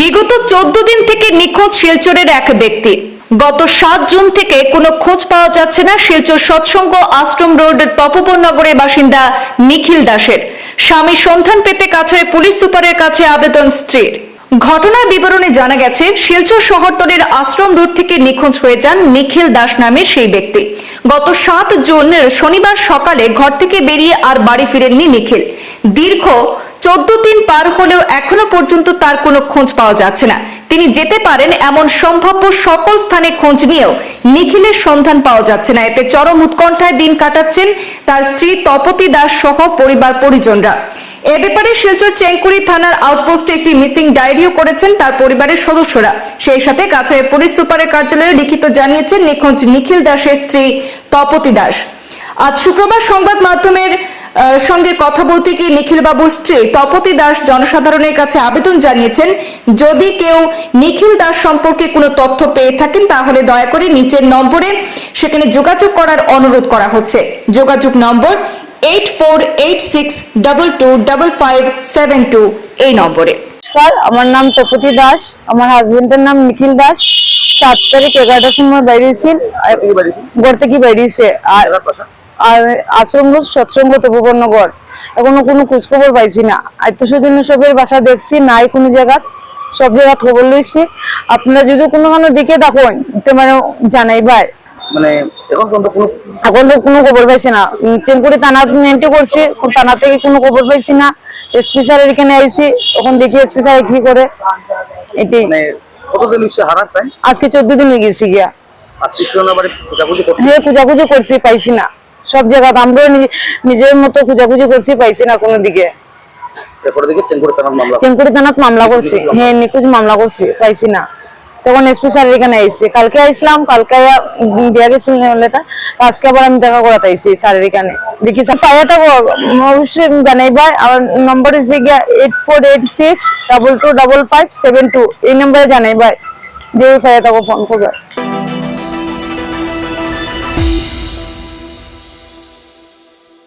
বিগত চোদ্দ দিন থেকে নিখোঁজ শিলচরের এক ব্যক্তি। গত সাত জুন থেকে কোনো খোঁজ পাওয়া যাচ্ছে না শিলচর সৎসঙ্গ আশ্রম রোড তপবন নগরের বাসিন্দা নিখিল দাসের। স্বামী সন্ধান পেতে কাছাড়ে পুলিশ সুপারের কাছে আবেদন স্ত্রীর। ঘটনার বিবরণে জানা গেছে, শিলচর শহরতলের আশ্রম রোড থেকে নিখোঁজ হয়ে যান নিখিল দাস নামের সেই ব্যক্তি। গত সাত জুন শনিবার সকালে ঘর থেকে বেরিয়ে আর বাড়ি ফিরেননি নিখিল। দীর্ঘ চোদ্দ দিন পার হলেও এখনও পর্যন্ত তার কোনো খোঁজ পাওয়া যাচ্ছে না। তিনি যেতে পারেন এমন সম্ভাব্য সকল স্থানে খোঁজ নিয়েও নিখিলের সন্ধান পাওয়া যাচ্ছে না। এতে চরম উৎকণ্ঠায় দিন কাটাচ্ছেন তার স্ত্রী তপতি দাস সহ পরিবার পরিজনরা। এ ব্যাপারে শিলচর চেঙ্কুরি থানার আউটপোস্টে একটি মিসিং ডায়েরিও করেছেন তার পরিবারের সদস্যরা। সেই সাথে কাছাড়ের পুলিশ সুপারের কার্যালয়ে লিখিত জানিয়েছেন নিখোঁজ নিখিল দাসের স্ত্রী তপতি দাস। আজ শুক্রবার সংবাদ মাধ্যমের সঙ্গে কথা বলতে গিয়ে নিখিল বাবুর স্ত্রী তপতি দাস জনসাধারণের কাছে আবেদন জানিয়েছেন যদি কেউ নিখিল দাস সম্পর্কে কোনো তথ্য পেয়ে থাকেন তাহলে দয়া করে নিচের নম্বরে সেখানে যোগাযোগ করার অনুরোধ করা হচ্ছে। যোগাযোগ নম্বর eight four eight six double two double five seven two এই নম্বরে। নমস্কার আমার নাম তপতি দাস আমার হাজবেন্ডের নাম নিখিল দাস। সাত তারিখ এগারোটার সময় বেরিয়েছি। ঘর থেকে বেরিয়েছে আর আর আশ্রম রোড সৎসঙ্গ তপবর্ণগর এখনও কোনো খোঁজখবর পাইছি না। আত্মীয়স্বজন সবের বাসা দেখছি নাই কোনো জায়গা। সব জায়গা খবর লইছি আপনারা যদি কোনো কোনো দিকে দেখুন তো মানে জানাই ভাই। মানে এখন পর্যন্ত কোনো এখন তো কোনো খবর পাইছি না। চেনকুড়ি থানা এন্ট্রি করছি থানা থেকে কোনো খবর পাইছি না। এসপি স্যারের এখানে আইছি তখন দেখি এসপি স্যার কি করে। এটি মানে কতদিন হচ্ছে হারার আজকে চোদ্দ দিন হয়ে গেছি গিয়া। হ্যাঁ খুঁজাখুঁজি করছি পাইছি না। সব জায়গা আমরাও নিজে- নিজের মতো খুঁজাখুঁজি করছি পাইছি না কোনো দিকে। চেঙ্কুড়ি থানাত মামলা করছি। হ্যাঁ নিখোঁজ মামলা করছি পাইছি না। তখন এসপি স্যারের এখানে আইছি। কালকে আইছিলাম কালকে উম, গেছিল লেটার আজকে আবার আমি দেখা করাতে আইছি স্যারের এখানে। দেখি স্যার পাইয়া তো অবশ্যই জানাইবা। আমার নম্বর হচ্ছে গিয়া eight four eight six double two double five seven two এই নম্বরে জানাইবা। দিয়ে পাইয়া তাকে ফোন করবে।